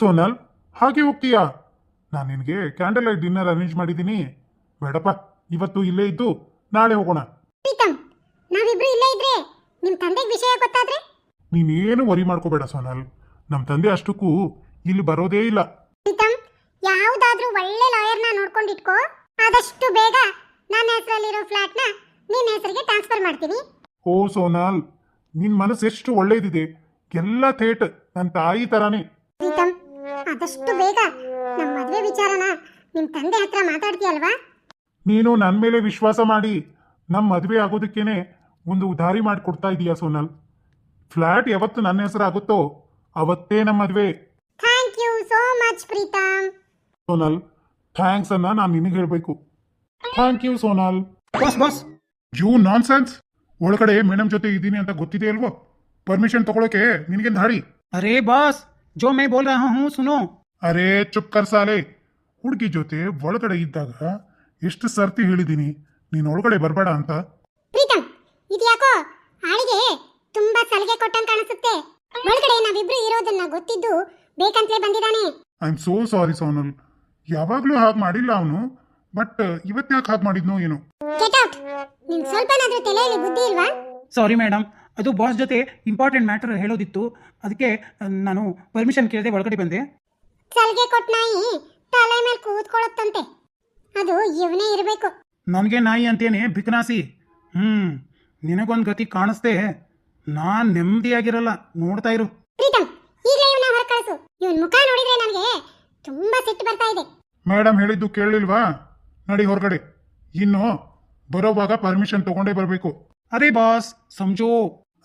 ಸೋನಲ್ ಹಾಗೆ ಹೋಗ್ತೀಯಾ? ನಾನು ನಿನಗೆ ಕ್ಯಾಂಡಲ್ ಲೈಟ್ ಡಿನ್ನರ್ ಅರೇಂಜ್ ಮಾಡಿದ್ದೀನಿ. ಬೇಡಪ್ಪ ಇವತ್ತು ಇಲ್ಲೇ ಇದ್ದು ನಾಳೆ ಹೋಗೋಣ. ಪ್ರೀತಮ್ ನಾವಿಬ್ರು ಇಲ್ಲೇ ಇದ್ರೆ ನಿಮ್ ತಂದೆಗೆ ವಿಷಯ ಗೊತ್ತಾದ್ರೆ? ನೀನೇನು ವರಿ ಮಾಡ್ಕೋಬೇಡ ಸೋನಲ್. ನಮ್ಮ ತಂದೆ ಅಷ್ಟಕ್ಕೂ ಇಲ್ಲಿ ಬರೋದೇ ಇಲ್ಲ. ಪ್ರೀತಮ್ ಯಾವುದಾದ್ರೂ ಒಳ್ಳೆ ಲಾಯರ್ನ ನೋಡ್ಕೊಂಡಿಟ್ಕೋ. ಆದಷ್ಟು ಬೇಗ ನನ್ನ ಹೆಸರಲ್ಲಿರೋ ಫ್ಲಾಟ್ನ ನಿನ್ನ ಹೆಸರಿಗೆ ಟ್ರಾನ್ಸ್ಫರ್ ಮಾಡ್ತೀನಿ. ಓ ಸೋನಾಲ್ ನಿನ್ನ ಮನಸ್ಸು ಎಷ್ಟು ಒಳ್ಳೇದಿದೆ. ಎಲ್ಲ ಥೇಟ್ ನನ್ನ ತಾಯಿ ತರಾನೇ. ಪ್ರೀತಮ್ ಆದಷ್ಟು ಬೇಗ ನಮ್ಮ ಮದುವೆ ವಿಚಾರನ ನಿಮ್ಮ ತಂದೆ ಹತ್ರ ಮಾತಾಡ್ತೀಯಲ್ವಾ? ನೀನು ನನ್ನ ಮೇಲೆ ವಿಶ್ವಾಸ ಮಾಡಿ ನಮ್ಮ ಮದುವೆ ಆಗೋದಕ್ಕೇನೆ ಒಂದು ದಾರಿ ಮಾಡಿಕೊಡ್ತಾ ಇದೀಯಾ ಸೋನಲ್? ಫ್ಲಾಟ್ ಯಾವತ್ತು ನನ್ನ ಹೆಸರಾಗುತ್ತೋ ಅವತ್ತೇ ನಮ್ಮ ಮದುವೆ. Thank you so much Pritam. Sonal thanks ಅನ್ನ ನಾನು ನಿನಗೆ ಹೇಳಬೇಕು. Thank you Sonal. ಬಸ್ ಬಸ್. ಯು ನಾನ್ ಸೆನ್ಸ್ ಒಳಗಡೆ ಮೇಡಮ್ ಜೊತೆ ಇದ್ದೀನಿ ಅಂತ ಗೊತ್ತಿದೆ ಅಲ್ವೋ? ಪರ್ಮಿಷನ್ ತಗೊಳಕ್ಕೆ ನಿನಗೆ ಧಾರಿ ಅರೇ ಬಾಸ್ जो मैं बोल रहा हूँ सुनो ಅರೇ ಚುಪ್ ಕರ್ ಸಾಲೆ ಹುಡುಗಿ ಜೊತೆ ಒಳಗಡೆ ಇದ್ದಾಗ ಎಷ್ಟು ಸರ್ತಿ ಹೇಳಿದ್ದೀನಿ ನೀನು ಒಳಗಡೆ ಬರಬೇಡ ಅಂತ ಪ್ರೀತಮ್ ಇದ್ಯಾಕೋ ಆಳಿಗೆ ತುಂಬಾ ಸಲಿಗೆ ಕೊಟ್ಟಂಗ್ ಕಾಣಿಸುತ್ತೆ ಒಳಗಡೆ ನಾವಿಬ್ರು ಇರೋದನ್ನ ಗೊತ್ತಿದ್ದು ಬೇಕಂತಲೇ ಬಂದಿದ್ದಾನೆ I am so sorry Sonal ಯಾವಾಗಲೂ ಹಾಗೆ ಮಾಡಿಲ್ಲ ಅವನು ಬಟ್ ಇವತ್ತ್ಯಾಕೆ ಹಾಗೆ ಮಾಡಿದ್ನೋ ಏನೋ ಗೆಟ್ ಔಟ್ ನಿನ್ ಸ್ವಲ್ಪನಾದ್ರೂ ತಲೆಯಲ್ಲಿ ಬುದ್ಧಿ ಇಲ್ವಾ ಸಾರಿ ಮೇಡಮ್ ಅದು ಬಾಸ್ ಜೊತೆ ಇಂಪಾರ್ಟೆಂಟ್ ಮ್ಯಾಟರ್ ಹೇಳೋದಿತ್ತು. ಅದಕ್ಕೆ ನಾನು ಪರ್ಮಿಷನ್ ಕೇಳದೆ ಒಳಗಡೆ ಬಂದೆ. ಸಲಿಗೆ ಕೊಟ್ಟ ನಾಯಿ ತಲೆ ಮೇಲೆ ಕೂತ್ಕೊಳ್ಳುತ್ತಂತೆ. ಅದು ಇವನೇ ಇರಬೇಕು. ನನಗೆ ನಾಯಿ ಅಂತೇನೆ ಬಿಕನಾಸಿ ಹ್ಞೂ ನಿನಗೊಂದು ಗತಿ ಕಾಣಿಸ್ದೆ ನಾನು ನೆಮ್ಮದಿಯಾಗಿರಲ್ಲ ನೋಡ್ತಾ ಇರು. ಪ್ರೀತಮ್ ಈಗಲೇ ಇವನ ಹೊರ ಕಳಿಸು. ಇವನ್ ಮುಖ ನೋಡಿದ್ರೆ ನನಗೆ ತುಂಬಾ ಸಿಟ್ಟು ಬರ್ತಾ ಇದೆ. ಮೇಡಮ್ ಹೇಳಿದ್ದು ಕೇಳಲಿಲ್ವಾ ನಡಿ ಹೊರಗಡೆ. ಇನ್ನು ಬರೋವಾಗ ಪರ್ಮಿಷನ್ ತಗೊಂಡೇ ಬರಬೇಕು. ಅರೆ ಬಾಸ್ ಸಮಜೋ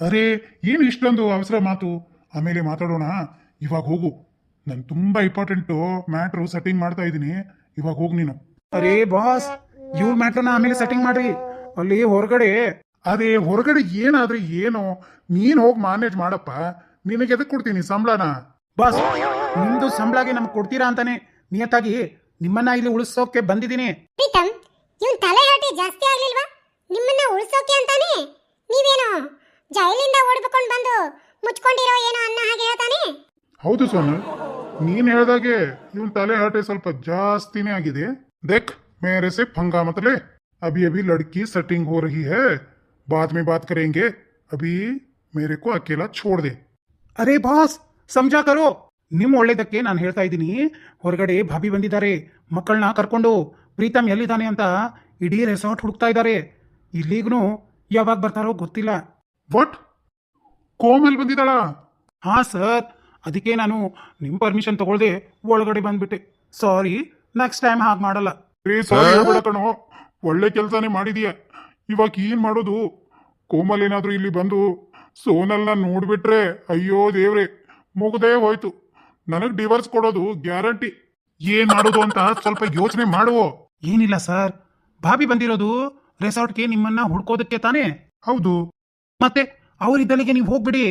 ಅರೆ ಏನು ಇಷ್ಟೊಂದು ಅವಸರ ಮಾತು? ಆಮೇಲೆ ಮಾತಾಡೋಣ. ಇವಾಗ ಹೋಗು. ನಾನು ತುಂಬ ಇಂಪಾರ್ಟೆಂಟು ಮ್ಯಾಟ್ರು ಸೆಟ್ಟಿಂಗ್ ಮಾಡ್ತಾ ಇದ್ದೀನಿ. ಇವಾಗ ಹೋಗಿ ನೀನು. ಅರೇ ಬಾಸ್ ಇವ್ರ ಮ್ಯಾಟ್ರನ್ನ ಆಮೇಲೆ ಸೆಟ್ಟಿಂಗ್ ಮಾಡ್ರಿ. ಅಲ್ಲಿ ಹೊರಗಡೆ. ಅದೇ ಹೊರಗಡೆ ಏನಾದ್ರೆ ಏನು? ನೀನು ಹೋಗಿ ಮ್ಯಾನೇಜ್ ಮಾಡಪ್ಪ. ನಿನಗೆ ಎದಕ್ಕೆ ಕೊಡ್ತೀನಿ ಸಂಬಳನ? ಬಾಸ್ ನಿಮ್ದು ಸಂಬಳಗೆ ನಮ್ಗೆ ಕೊಡ್ತೀರಾ ಅಂತಾನೆ ನಿಯತ್ತಾಗಿ ನಿಮ್ಮನ್ನ ಇಲ್ಲಿ ಉಳಿಸೋಕೆ ಬಂದಿದ್ದೀನಿ. ಪ್ರೀತಮ್ ಇವನ್ ತಲೆ ಜಾಸ್ತಿ ಆಗ್ಲಿಲ್ವಾ? ನಿಮ್ಮನ್ನ ಉಳಿಸೋಕೆ ಅಂತಾನೆ? ನೀವೇನೋ ಜೈಲಿಂದ ಓಡ್ಬೇಕೊಂಡು ಬಂದು ಮುಚ್ಕೊಂಡಿರೋ ಏನೋ ಅನ್ನ ಹಾಗೆ ಹೇಳ್ತಾನೆ ಹೌದು ಸೋನಲ್ ನೀನ್ ಹೇಳ್ದಾಗೆ ಇವನ್ ತಲೆ ಹರಟೆ ಸ್ವಲ್ಪ ಜಾಸ್ತಿನೇ ಆಗಿದೆ देख मेरे से पंगा मत ले अभी अभी लड़की सेटिंग हो रही है बाद में बात करेंगे अभी मेरे को अकेला छोड़ दे ಅರೇ ಬಾಸ್ ಸಂಜಾ ಕರೋ ನಿಮ್ಮ ಒಳ್ಳೇದಕ್ಕೆ ನಾನು ಹೇಳ್ತಾ ಇದ್ದೀನಿ ಹೊರಗಡೆ ಭಾಬಿ ಬಂದಿದ್ದಾರೆ ಮಕ್ಕಳನ್ನ ಕರ್ಕೊಂಡು ಪ್ರೀತಮ್ ಎಲ್ಲಿದ್ದಾನೆ ಅಂತ ಇಡೀ ರೆಸಾರ್ಟ್ ಹುಡುಕ್ತಾ ಇದ್ದಾರೆ ಇಲ್ಲಿಗೂ ಯಾವಾಗ ಬರ್ತಾರೋ ಗೊತ್ತಿಲ್ಲ ವಾಟ್ ಕೋಮಲ್ ಬಂದಿದ್ದಾಳ? ಹಾಂ ಸರ್. ಅದಕ್ಕೆ ನಾನು ನಿಮ್ಮ ಪರ್ಮಿಷನ್ ತಗೊಳ್ದೆ ಒಳಗಡೆ ಬಂದ್ಬಿಟ್ಟೆ. ಸಾರಿ ನೆಕ್ಸ್ಟ್ ಟೈಮ್ ಹಾಗೆ ಮಾಡಲ್ಲ. ಕಣೋ. ಒಳ್ಳೆ ಕೆಲಸನೇ ಮಾಡಿದೀಯ. ಇವಾಗ ಏನ್ ಮಾಡೋದು? ಕೋಮಲ್ ಏನಾದರೂ ಇಲ್ಲಿ ಬಂದು ಸೋನಲ್ನ ನೋಡ್ಬಿಟ್ರೆ ಅಯ್ಯೋ ದೇವ್ರೆ ಮುಗದೇ ಹೋಯ್ತು. ನನಗ್ ಡಿವೋರ್ಸ್ ಕೊಡೋದು ಗ್ಯಾರಂಟಿ. ಏನ್ ಮಾಡೋದು ಅಂತ ಸ್ವಲ್ಪ ಯೋಚನೆ ಮಾಡುವ? ಏನಿಲ್ಲ ಸರ್. ಬಾಬಿ ಬಂದಿರೋದು ರೆಸಾರ್ಟ್ಗೆ ನಿಮ್ಮನ್ನ ಹುಡ್ಕೋದಕ್ಕೆ ತಾನೇ? ಹೌದು. ಮತ್ತೆ ಅವರಿದ್ದಲ್ಲಿಗೆ ನೀವು ಹೋಗ್ಬಿಡಿ.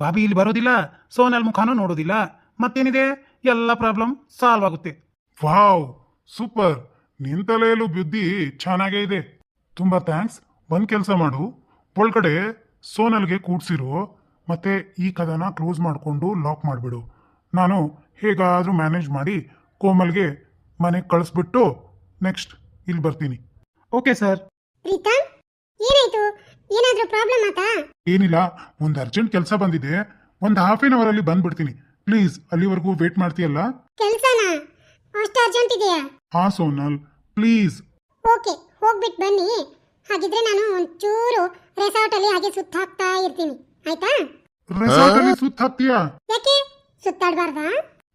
ಬಾಬಿ ಇಲ್ಲಿ ಬರೋದಿಲ್ಲ ಸೋನಲ್ ಮುಖಾನೂ ನೋಡೋದಿಲ್ಲ. ಮತ್ತೇನಿದೆ? ಎಲ್ಲ ಪ್ರಾಬ್ಲಮ್ ಸಾಲ್ವ್ ಆಗುತ್ತೆ. Wow super. ನಿನ್ ತಲೆಯಲ್ಲೂ ಬುದ್ಧಿ ಚೆನ್ನಾಗೇ ಇದೆ. ತುಂಬಾ ಥ್ಯಾಂಕ್ಸ್ ಒಂದ್ ಕೆಲಸ ಮಾಡು. ಒಳಗಡೆ ಸೋನಲ್ಗೆ ಕೂಡ್ಸಿರು ಮತ್ತೆ ಈ ಕದನ ಕ್ಲೋಸ್ ಮಾಡಿಕೊಂಡು ಲಾಕ್ ಮಾಡಿಬಿಡು. ನಾನು ಹೇಗಾದರೂ ಮ್ಯಾನೇಜ್ ಮಾಡಿ ಕೋಮಲ್ಗೆ ಮನೆಗೆ ಕಳಿಸ್ಬಿಟ್ಟು ನೆಕ್ಸ್ಟ್ ಇಲ್ಲಿ ಬರ್ತೀನಿ. ಓಕೆ ಸರ್ ಪ್ರೀತಮ್ ಏನಾಯ್ತು? ಏನಾದ್ರೂ ಪ್ರಾಬ್ಲಮ್ ಆತಾ? ಏನಿಲ್ಲ ಒಂದು ಅರ್ಜೆಂಟ್ ಕೆಲಸ ಬಂದಿದೆ. ಒಂದು ಹಾಫ್ ಆನ್ ಅಲ್ಲಿ ಬಂದ್ಬಿಡ್ತೀನಿ. ಪ್ಲೀಸ್ ಅಲ್ಲಿವರೆಗೂ ವೇಟ್ ಮಾಡ್ತೀಯಲ್ಲ? ಕೆಲ್ಸನಾ? ಅಷ್ಟು ಅರ್ಜೆಂಟ್ ಇದೆಯಾ? ಹಾ ಸೋನಲ್. ಪ್ಲೀಸ್ ಓಕೆ ಹೋಗ್ಬಿಟ್ಟು ಬನ್ನಿ. ಹಾಗಿದ್ರೆ ನಾನು ಒಂಚೂರು ರೆಸಾರ್ಟ್ ಅಲ್ಲಿ ಹಾಗೆ ಸುತ್ತ ಹಾಕ್ತಾ ಇರ್ತೀನಿ. ಆಯ್ತಾ? ರೆಸಾರ್ಟಲ್ಲಿ ಸುತ್ತ ಹಾಕ್ತೀಯಾ ಯಾಕೆ? ಸುತ್ತಾಡಬಾರ್ದಾ?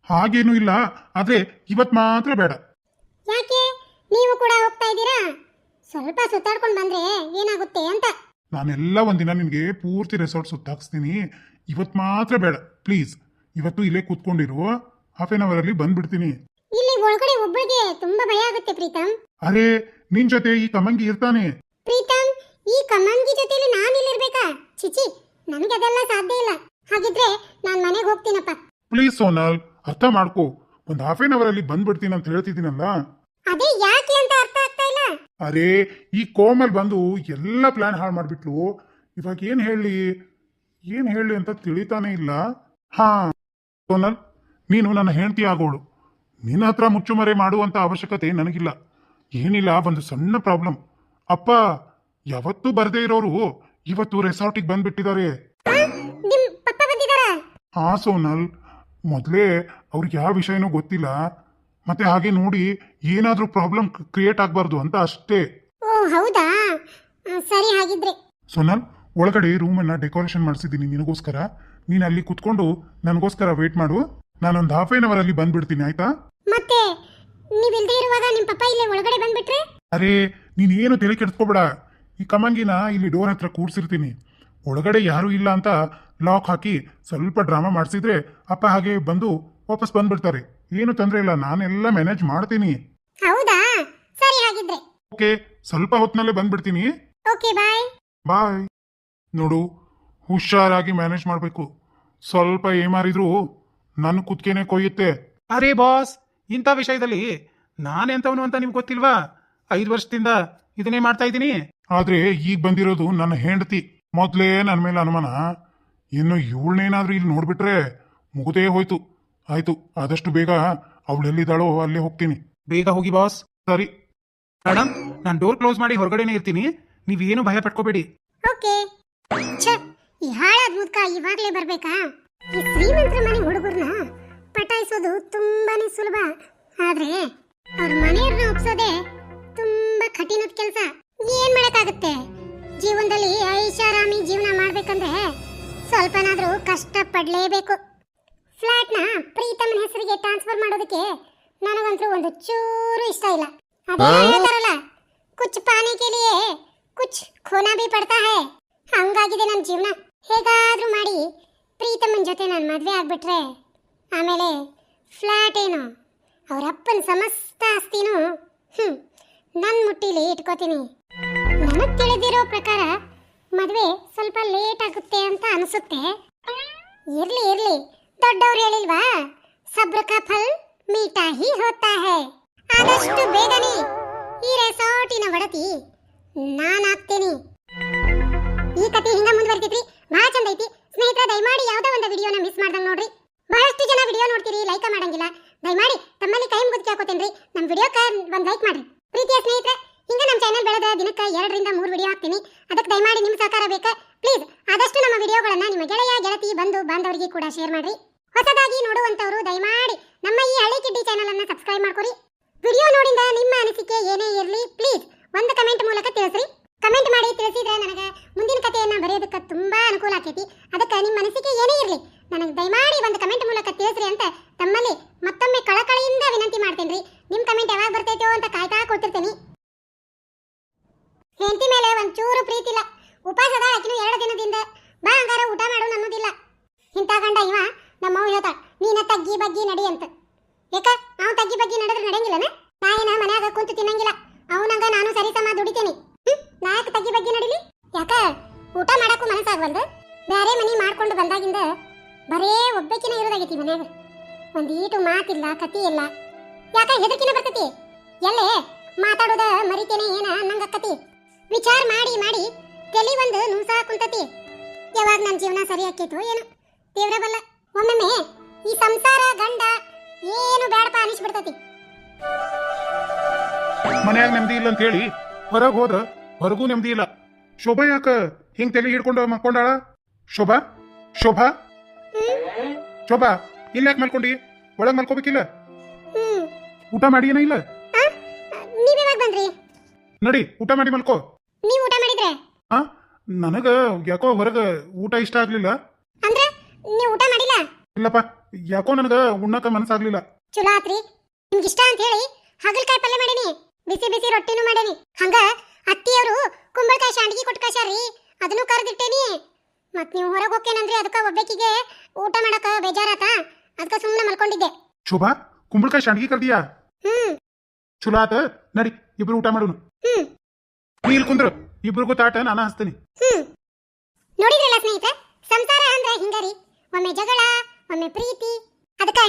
ಹಾಗೇನೂ ಇಲ್ಲ ಆದ್ರೆ ಇವತ್ ಮಾತ್ರ ಬೇಡ. ಯಾಕೆ? ನೀವು ಕೂಡ ಹೋಗ್ತಾ ಇದ್ದೀರಾ? ಸ್ವಲ್ಪ ಸುತ್ತಾಡ್ಕೊಂಡು ಬಂದ್ರೆ ಏನಾಗುತ್ತೆ ಅಂತ. ನಾನೆಲ್ಲ ಒಂದಿನ ನಿನಗೆ ಪೂರ್ತಿ ರೆಸಾರ್ಟ್ ಸುತ್ತಾಕ್ಸ್ತೀನಿ. ಇವತ್ತು ಮಾತ್ರ ಬೇಡ ಪ್ಲೀಸ್ ಇವತ್ತು ಇಲ್ಲೇ ಕೂತ್ಕೊಂಡಿರು ಹಾಫ್ ಆನ್ ಅಲ್ಲಿ ಬಂದ್ಬಿಡ್ತೀನಿ. ಇಲ್ಲಿ ಒಳಗಡೆ ಒಬ್ಬಳಿಗೆ ತುಂಬಾ ಭಯ ಆಗುತ್ತೆ ಪ್ರೀತಮ್ ಅರೆ ನಿನ್ ಜೊತೆ ಈ ಕಮಂಗಿ ಇರ್ತಾನೆ. ಪ್ರೀತಮ್ ಈ ಕಮಂಗಿ ಜೊತೆಲಿ ನಾನು ಇಲ್ಲಿರ್ಬೇಕಾ ಚಿಚಿ ನನಗೆ ಅದೆಲ್ಲ ಸಾಧ್ಯ ಇಲ್ಲ. ಹಾಗಿದ್ರೆ ನಾನು ಮನೆಗೆ ಹೋಗ್ತೀನಪ್ಪ. ಪ್ಲೀಸ್ ಸೋನಲ್ ಅರ್ಥ ಮಾಡ್ಕೋ. ಒಂದ್ ಹಾಫ್ ಆನ್ ಅಲ್ಲಿ ಬಂದ್ಬಿಡ್ತೀನಿ ಅಂತ ಹೇಳ್ತಿದ್ದೀನಲ್ಲ. ಅದೇ ಯಾಕೆ ಅಂತ ಅರ್ಥ ಆಗ್ತಾ ಇಲ್ಲ? ಅರೇ ಈ ಕೋಮಲ್ ಬಂದು ಎಲ್ಲ ಪ್ಲಾನ್ ಹಾಳು ಮಾಡ್ಬಿಟ್ಲು. ಇವಾಗ ಏನ್ ಹೇಳಿ? ಏನ್ ಹೇಳಿ ಅಂತ ತಿಳಿತಾನೆ ಇಲ್ಲ. ಹಾ ಸೋನಲ್ ನೀನು ನನ್ನ ಹೆಂಡತಿ ಆಗೋಳು. ನಿನ್ನ ಹತ್ರ ಮುಚ್ಚುಮರೆ ಮಾಡುವಂತ ಅವಶ್ಯಕತೆ ನನಗಿಲ್ಲ. ಏನಿಲ್ಲ ಒಂದು ಸಣ್ಣ ಪ್ರಾಬ್ಲಮ್ ಅಪ್ಪ ಯಾವತ್ತೂ ಬರದೇ ಇರೋರು ಇವತ್ತು ರೆಸಾರ್ಟಿಗೆ ಬಂದ್ಬಿಟ್ಟಿದ್ದಾರೆ. ಹಾ ಸೋನಲ್. ಮೊದಲೇ ಅವ್ರಿಗೆ ಯಾವ ವಿಷಯನೂ ಗೊತ್ತಿಲ್ಲ. ಮತ್ತೆ ಹಾಗೆ ನೋಡಿ ಏನಾದ್ರೂ ಪ್ರಾಬ್ಲಮ್ ಕ್ರಿಯೇಟ್ ಆಗಬಾರ್ದು ಅಂತ ಅಷ್ಟೇ. ಓ ಹೌದಾ? ಸರಿ ಹಾಗಿದ್ರೆ. ಸೋನಲ್ ಒಳಗಡೆ ರೂಮನ್ನ ಡೆಕೋರೇಷನ್ ಮಾಡಿಸಿದ್ದೀನಿ ನಿನಗೋಸ್ಕರ. ನೀನು ಅಲ್ಲಿ ಕುತ್ಕೊಂಡು ನನಗೋಸ್ಕರ ವೇಟ್ ಮಾಡು. ನಾನೊಂದು ಹಾಫ್ ಆನ್ ಅವರ್ ಅಲ್ಲಿ ಬಂದ್ಬಿಡ್ತೀನಿ ಆಯ್ತಾ? ಮತ್ತೆ ನೀವಿಲ್ದೇ ಇರುವಾಗ ನಿಮ್ ಪಪ್ಪ ಇಲ್ಲೇ ಒಳಗಡೆ ಬಂದ್ಬಿಟ್ರೆ? ಅರೆ ಏನು ತಲೆ ಕೆಡ್ಸ್ಕೊಬೇಡ. ಈ ಕಮಂಗಿನ ಇಲ್ಲಿ ಡೋರ್ ಹತ್ರ ಕೂರ್ಸಿರ್ತೀನಿ. ಒಳಗಡೆ ಯಾರೂ ಇಲ್ಲ ಅಂತ ಲಾಕ್ ಹಾಕಿ ಸ್ವಲ್ಪ ಡ್ರಾಮಾ ಮಾಡಿಸಿದ್ರೆ ಅಪ್ಪ ಹಾಗೆ ಬಂದು ವಾಪಸ್ ಬಂದ್ಬಿಡ್ತಾರೆ. ಏನು ತೊಂದರೆ ಇಲ್ಲ ನಾನೆಲ್ಲ ಮ್ಯಾನೇಜ್ ಮಾಡ್ತೀನಿ. ಹೌದಾ? ಸರಿ ಹಾಗಿದ್ರೆ. ಓಕೆ ಸ್ವಲ್ಪ ಹೊತ್ತಿನಲ್ಲೇ ಬಂದ್ಬಿಡ್ತೀನಿ. Okay bye. ಬಾಯ್. ನೋಡು ಹುಷಾರಾಗಿ ಮ್ಯಾನೇಜ್ ಮಾಡಬೇಕು. ಸ್ವಲ್ಪ ಏಮಾರಿದ್ರು ನನ್ನ ಕುತ್ಕೇನೆ ಕೊಯ್ಯುತ್ತೆ. ಅರೇ ಬಾಸ್ ಇಂಥ ವಿಷಯದಲ್ಲಿ ನಾನೆಂಥವನು ಅಂತ ನಿಮ್ಗೆ ಗೊತ್ತಿಲ್ವಾ? ಐದು ವರ್ಷದಿಂದ ಇದನ್ನೇ ಮಾಡ್ತಾ ಇದ್ದೀನಿ. ಆದ್ರೆ ಈಗ ಬಂದಿರೋದು ನನ್ನ ಹೆಂಡತಿ. ಮೊದ್ಲೇ ನನ್ನ ಮೇಲೆ ಅನುಮಾನ. ಇನ್ನು ಇವಳನ್ನೇನಾದ್ರೂ ಇಲ್ಲಿ ನೋಡ್ಬಿಟ್ರೆ ಮುಗುದೇ ಹೋಯ್ತು. ಆಯ್ತು, ಆದಷ್ಟು ಬೇಗ ಅವಳೆಲ್ಲಿದ್ದಾಳೋ ಅಲ್ಲೇ ಹೋಗ್ತೀನಿ. ಬೇಗ ಹೋಗಿ ಬಾಸ್. ಸರಿ. ಮೇಡಮ್ ನಾನು ಡೋರ್ ಕ್ಲೋಸ್ ಮಾಡಿ ಹೊರಗಡೆನೆ ಇರ್ತೀನಿ. ನೀವೇನು ಭಯ ಪಟ್ಕೋಬೇಡಿ. ಓಕೆ. ಛೆ, ಈ ಹಾಳಾದ ಇವಾಗ್ಲೇ ಬರ್ಬೇಕಾ? ಈ ಶ್ರೀಮಂತರ ಮನೆ ಹುಡುಗರನ್ನ ಪಟಾಯಿಸೋದು ತುಂಬಾನೇ ಸುಲಭ. ಆದ್ರೆ ಅವ್ರ ಮನೆಯವ್ರನ್ನ ಒಪ್ಸೋದೇ ತುಂಬಾ ಕಠಿಣದ ಕೆಲಸ. ಏನ್ ಮಾಡಕ್ಕಾಗುತ್ತೆ? ಜೀವನದಲ್ಲಿ ಐಷಾರಾಮಿ ಜೀವನ ಮಾಡ್ಬೇಕಂದ್ರೆ ಸ್ವಲ್ಪನಾದ್ರೂ ಕಷ್ಟ ಪಡ್ಲೇಬೇಕು ಫ್ಲಾಟ್ನ ಪ್ರೀತಮನ ಹೆಸರಿಗೆ ಟ್ರಾನ್ಸ್ಫರ್ ಮಾಡೋದಕ್ಕೆ ನನಗಂತೂ ಒಂದು ಚೂರು ಇಷ್ಟ ಇಲ್ಲ. ಅದೇ ಹೇಳ್ತಾರಲ್ಲ ಕುಚ್ ಪಾನಿ ಕೇಳಿಯೇ ಕುಚ್ ಖೋನಾ ಬಿ ಪಡ್ತಾ ಹೇ. ಹಂಗಾಗಿದೆ ನನ್ನ ಜೀವನ. ಹೇಗಾದರೂ ಮಾಡಿ ಪ್ರೀತಮನ್ ಜೊತೆ ನಾನು ಮದುವೆ ಆಗ್ಬಿಟ್ರೆ ಆಮೇಲೆ ಫ್ಲಾಟ್ ಏನು ಅವರಪ್ಪನ ಸಮಸ್ತ ಆಸ್ತಿನೂ ಹ್ಮ್ ನನ್ನ ಮುಟ್ಟಿಲಿ ಇಟ್ಕೋತೀನಿ. ನನಗೆ ತಿಳಿದಿರೋ ಪ್ರಕಾರ ಮದುವೆ ಸ್ವಲ್ಪ ಲೇಟ್ ಆಗುತ್ತೆ ಅಂತ ಅನಿಸುತ್ತೆ. ಇರ್ಲಿ ಇರ್ಲಿ. ದೊಡ್ಡವ್ರು ಹೇಳಿಲ್ವಾ? ಸಬ್ರ ಕಾ ಮೀಠಾ ಹಿ ಹೋತಾ ಹೇ. ಆದಷ್ಟು ಬೇಗನೆ ಈ ರೆಸಾರ್ಟಿನ ಒಡತಿ. ನಾನಾಗ್ತೀನಿ ಈ ಕತೆ ಹಿಂಗ ಮುಂದುವರಿತೈತ್ರಿ ಬಹಳ ಚಂದ ಐತಿ. ಸ್ನೇಹಿತರ, ದಯಮಾಡಿ ಯಾವ್ದೋ ಒಂದು ವಿಡಿಯೋನ ಮಿಸ್ ಮಾಡ್ದಂಗೆ ನೋಡ್ರಿ. ಬಹಳಷ್ಟು ಜನ ವಿಡಿಯೋ ನೋಡ್ತೀರಿ ಲೈಕ್ ಮಾಡಂಗಿಲ್ಲ. ದಯಮಾಡಿ ತಮ್ಮಲ್ಲಿ ಕೈ ಮುಗಿದು ಹಾಕೋತೇನ್ರಿ ನಮ್ಮ ವಿಡಿಯೋಕ್ಕೆ ಒಂದು ಲೈಕ್ ಮಾಡ್ರಿ. ಪ್ರೀತಿಯ ಸ್ನೇಹಿತರೆ, ಹಿಂಗ ನಮ್ಮ ಚಾನೆಲ್ ಬೆಳೆದ ದಿನಕ್ಕೆ ಎರಡರಿಂದ ಮೂರು ವಿಡಿಯೋ ಹಾಕ್ತೀನಿ. ಅದಕ್ಕೆ ದಯಮಾಡಿ ನಿಮ್ಮ ಸಹಕಾರ ಬೇಕಾ? ಪ್ಲೀಸ್ ಆದಷ್ಟು ನಮ್ಮ ವಿಡಿಯೋಗಳನ್ನ ನಿಮ್ಮ ಗೆಳೆಯ, ಗೆಳತಿ ಬಂದು ಬಾಂಧವರಿಗೆ ಕೂಡ ಶೇರ್ ಮಾಡ್ರಿ. ಹೊಸದಾಗಿ ನೋಡುವಂತವರು, ದಯಮಾಡಿ ನಮ್ಮ ಈ ಹಳೆ ಕಿಡ್ಡಿ ಚಾನೆಲ್ ಅನ್ನ ಸಬ್ಸ್ಕ್ರೈಬ್ ಮಾಡ್ಕೊರಿ. ವಿಡಿಯೋ ನೋಡಿದ ನಿಮ್ಮ ಅನಿಸಿಕೆ ಏನೇ ಇರಲಿ ಪ್ಲೀಸ್ ಒಂದು ಕಮೆಂಟ್ ಮೂಲಕ ತಿಳಿಸ್ರಿ. ಕಮೆಂಟ್ ಮಾಡಿ ತಿಳಿಸಿದ್ರೆ ನನಗೆ ಮುಂದಿನ ಕಥೆಯನ್ನ ಬರೆಯೋದಕ್ಕೆ ತುಂಬಾ ಅನುಕೂಲ ಆಕೈತಿ. ಅದಕ್ಕೆ ನಿಮ್ಮ ಅನಿಸಿಕೆ ಏನೇ ಇರಲಿ ನನಗೆ ದಯಮಾಡಿ ಒಂದು ಕಮೆಂಟ್ ಮೂಲಕ ತಿಳಿಸ್ರಿ ಅಂತ ತಮ್ಮಲ್ಲಿ ಮತ್ತೊಮ್ಮೆ ಕಳಕಳಿಯಿಂದ ವಿನಂತಿ ಮಾಡ್ತೇನ್ರಿ ನಿಮ್ಮ ಕಮೆಂಟ್ ಯಾವಾಗ ಬರ್ತೈತೋ ಅಂತ ಕಾಯ್ತಾ ಕೂತಿರ್ತೀನಿ ಹೆಂಡತಿ ಮೇಲೆ ಒಂಚೂರು ಪ್ರೀತಿ ಇಲ್ಲ ಉಪವಾಸದ ಆಕಿನೂ ಎರಡು ದಿನದಿಂದ ಬಾ ಹಂಗಾರ ಊಟ ಮಾಡು ಅನ್ನೋದಿಲ್ಲ ಇಂಥ ಗಂಡ ಇವ ನಮ್ಮವ್ ಹೇಳ್ತಾಳ ನೀನ ಬಗ್ಗಿ ನಡಿ ಅಂತ. ಯಾಕ ನಾವು ತಗ್ಗಿ ಬಗ್ಗಿ ನಡೆದ್ರೆ ನಡೆಯಂಗಿಲ್ಲನ? ನಾ ಏನ ಮನ್ಯಾಗ ಕುಂತು ತಿನ್ನಂಗಿಲ್ಲ. ಅವನಂಗ ನಾನು ಸರಿ ಸಮ ದುಡಿತೇನೆ. ನಾಯಕ ತಗ್ಗಿ ಬಗ್ಗಿ ನಡಿಲಿ? ಯಾಕ, ಊಟ ಮಾಡಕ್ಕೂ ಮನಸ್ಸಾಗ್ವಲ್ದು? ಬೇರೆ ಮನಿ ಮಾಡ್ಕೊಂಡು ಬಂದಾಗಿಂದ ಬರೇ ಒಬ್ಬಕಿನ ಇರೋದಾಗೈತಿ ಮನ್ಯಾಗ. ಒಂದೀಟು ಮಾತಿಲ್ಲ, ಕತಿ ಇಲ್ಲ. ಯಾಕ ಹೆದರ್ಕಿನ ಬರ್ತತಿ? ಎಲ್ಲೇ, ಮಾತಾಡೋದ ಮರಿತೇನೆ ಏನ ಅನ್ನಂಗಕ್ಕತಿ ವಿಚಾರ ಮಾಡಿ ಮಾಡಿ, ತೆಲಿ ಒಂದು ನುಸಾ ಕುಂತತಿ. ಯಾವಾಗ ನನ್ನ ಜೀವನ ಸರಿ ಆಕೈತೋ ಏನೋ. ದೇವ್ರ ಬಲ್ಲ, ಒಮ್ಮೊಮ್ಮೆ ಈ ಸಂಸಾರ ಗಂಡ ಏನು ಬೇಡಪ್ಪ ಅನಿಸ್ಬಿಡ್ತತಿ. ಮನ್ಯಾಗ ನೆಮ್ಮದಿ ಇಲ್ಲ ಅಂತ ಹೇಳಿ ಹೊರಗೆ ಹೋದ್ರ ಹೊರಗೂ ನೆಮ್ಮದಿ ಇಲ್ಲ. ಶೋಭಾ ಯಾಕ ಹಿಂಗ್ ತಲೆ ಹಿಡ್ಕೊಂಡು ಮಕ್ಕೊಂಡಾಳ ಶೋಭಾ? ಶೋಭಾ? ಶೋಭಾ ಇಲ್ಲ ಯಾಕೆ ಮಲ್ಕೊಂಡಿ? ಒಳಗ್ ಮಲ್ಕೋಬೇಕಿಲ್ಲ? ಊಟ ಮಾಡಿ ಏನ ಇಲ್ಲ? ನೀವ್ ಯಾವಾಗ ಬಂದ್ರಿ? ನಡಿ ಊಟ ಮಾಡಿ ಮಲ್ಕೋ. ನೀವ್ ಊಟ ಮಾಡಿದ್ರೆ? ಆ ನನಗ ಯಾಕೋ ಹೊರಗ ಊಟ ಇಷ್ಟ ಆಗ್ಲಿಲ್ಲ. ಅಂದ್ರೆ ನೀವು ಊಟ ಮಾಡಿಲ್ಲ? ಇಲ್ಲಪ್ಪ. ಯಾಕೋ ನನಗ ಉಣ್ಣಕ ಮನಸ್ಸಾಗ್ಲಿಲ್ಲ. ಚಲೋ ಆತ್ರಿ. ನಿಮ್ಗೆ ಇಷ್ಟ ಅಂತ ಹೇಳಿ ಹಾಗಲಕಾಯಿ ಪಲ್ಯ ಮಾಡೀನಿ ಬಿಸಿ ಬಿಸಿ ರೊಟ್ಟಿನೂ ಮಾಡೀನಿ. ಹಂಗ ಅತ್ತಿಯವರು ಕುಂಬಳಕಾಯಿ ಶಾಂಡಿಗೆ ಕೊಟ್ಟು ಕಳ್ಸ್ಯಾರ್ರಿ ಅದನ್ನು ಕರೆದಿಟ್ಟೇನಿ. ಮತ್ ನೀವು ಹೊರಗೆ ಹೋಗ್ತೇನಂದ್ರಿ ಅದಕ್ಕೆ ಒಬ್ಬಾಕಿಗೆ ಊಟ ಮಾಡಕ ಬೇಜಾರಾತ ಅದಕ್ಕೆ ಸುಮ್ಮನೆ ಮಲ್ಕೊಂಡಿದ್ದೆ. ಶೋಭಾ ಕುಂಬಳಕಾಯಿ ಶಾಂಡಿಗೆ ಕರ್ದಿಯಾ? ಹ್ಮ್. ಚಲೋ ಆತ ನಡಿ ಇಬ್ರು ಊಟ ಮಾಡೋಣ. ಹ್ಮ್. ನೀ ಇಲ್ಲಿ ಕುಂದ್ರು ಇಬ್ರಿಗೂ ತಾಟ ನಾನು ಹಚ್ತೀನಿ. ಹ್ಮ್. ನೋಡಿದ್ರಲ್ಲ ಸ್ನೇಹಿತ ಸಂಸಾರ ಅಂದ್ರೆ ಹಿಂಗರಿ. ಒಮ್ಮೆ ಜಗಳ ಒಮ್ಮೆ ಪ್ರೀತಿ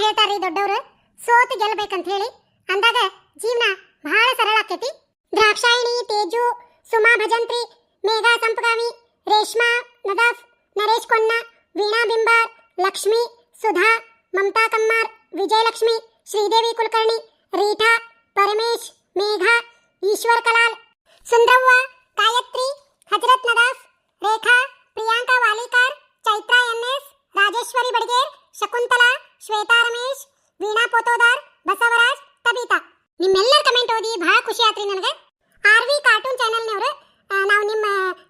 ಹೇಳ್ತಾರ್ರಿ ದೊಡ್ಡವರು, ಸೋತು ಗೆಲ್ಲಬೇಕಂತ ಹೇಳಿ. ಅಂದಾಗ ಜೀವನ ಬಹಳ ಸರಳ ಆಕೈತಿ. Drakshayani, Teju, Suma Bhajantri, Megha Sampagavi Reshma, Nadaf, Naresh Konna, Veena Bimbar, Lakshmi, Sudha, Mamata Kammar, Vijayalakshmi, Sridevi Kulkarni, Reetha, Paramesh, Megha, Ishwar Kalal, Sundravva, Gayatri, Hazrat Nadaf, Rekha, Priyanka Valikar, Chaitra N S Rajeshwari Badager, Shakuntala Shweta Ramesh, Veena Pothodar, Basavaraj, Tabitha. ನಿಮ್ಮೆಲ್ಲರ comment ಓದಿ ಬಹಳ ಖುಷಿ ಆತ್ರಿ ನನಗೆ. R V cartoon ಚಾನೆಲ್ನವರು ನಾವು ನಿಮ್ಮ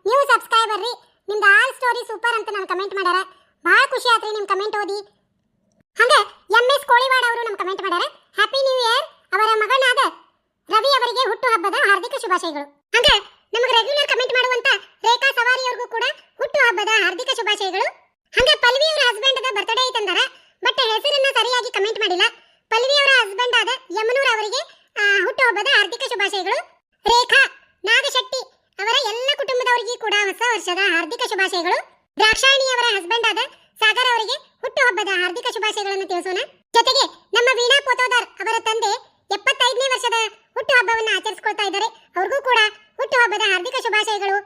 new subscriber ರೀ, ನಿಮ್ದು ಆಲ್ ಸ್ಟೋರಿ ಸೂಪರ್ ಅಂತ ನಾನು ಕಮೆಂಟ್ ಮಾಡ್ಯಾರ. ಬಹಳ ಖುಷಿ ಆತ್ರಿ ನಿಮ್ಮ ಕಮೆಂಟ್ ಓದಿ. ಹಂಗೆ ಎಂ ಎಸ್ ಕೋಳಿವಾಡ ಅವರು ನಮ್ಮ ಕಮೆಂಟ್ ಮಾಡ್ಯಾರ. ಹ್ಯಾಪಿ ನ್ಯೂ ಇಯರ್ ಅವರ ಮಗನಾದ ರವಿ ಅವರಿಗೆ ಹುಟ್ಟು ಹಬ್ಬದ ಹಾರ್ದಿಕ ಶುಭಾಶಯಗಳು. ಹಂಗೆ ನಮಗೆ ರೆಗ್ಯುಲರ್ ಕಮೆಂಟ್ ಮಾಡುವಂತ ರೇಖಾ ಸವಾರಿ ಅವ್ರಿಗೂ ಕೂಡ ಹುಟ್ಟು ಹಬ್ಬದ ಹಾರ್ದಿಕ ಶುಭಾಶಯಗಳು. ಹಂಗೆ ಪಲ್ವಿ ಅವರ ಹಸ್ಬೆಂಡ್ ಬರ್ತ್ಡೇ ಐತಂದಾರ. ಬಟ್ ಹೆಸರನ್ನ ಸರಿಯಾಗಿ ಕಮೆಂಟ್ ಮಾಡಿಲ್ಲ. ಪಲ್ವಿ ಅವರ ಹಸ್ಬೆಂಡ್ ಆದ ಯಮನೂರ್ ಅವರಿಗೆ ಹುಟ್ಟುಹಬ್ಬದ ಹುಟ್ಟು ಹಾರ್ದಿಕ ಶುಭಾಶಯಗಳು. ರೇಖಾ, ನಾಗಶೆಟ್ಟಿ ಅವರ ಎಲ್ಲ ಕುಟುಂಬದವರಿಗೆ ಕೂಡ ಹೊಸ ವರ್ಷದ ಹಾರ್ದಿಕ ಶುಭಾಶಯಗಳು. ದ್ರಾಕ್ಷಾಯಣಿ ಅವರ ಹಸ್ಬೆಂಡ್ ಆದ ಸಾಗರ್ ಅವರಿಗೆ ಹುಟ್ಟುಹಬ್ಬದ ಹಾರ್ದಿಕ ಶುಭಾಶಯಗಳನ್ನು ತಿಳಿಸೋಣ. ಜೊತೆಗೆ ನಮ್ಮ ವೀಣಾ ಪೋತೋದಾರ್ ಅವರ ತಂದೆ ಎಪ್ಪತ್ತೈದನೇ ವರ್ಷದ ಹುಟ್ಟುಹಬ್ಬವನ್ನು ಆಚರಿಸಿಕೊಳ್ತಾ ಇದ್ದಾರೆ. ಅವ್ರಿಗೂ ಕೂಡ ಹುಟ್ಟುಹಬ್ಬದ ಹಾರ್ದಿಕ ಶುಭಾಶಯಗಳು.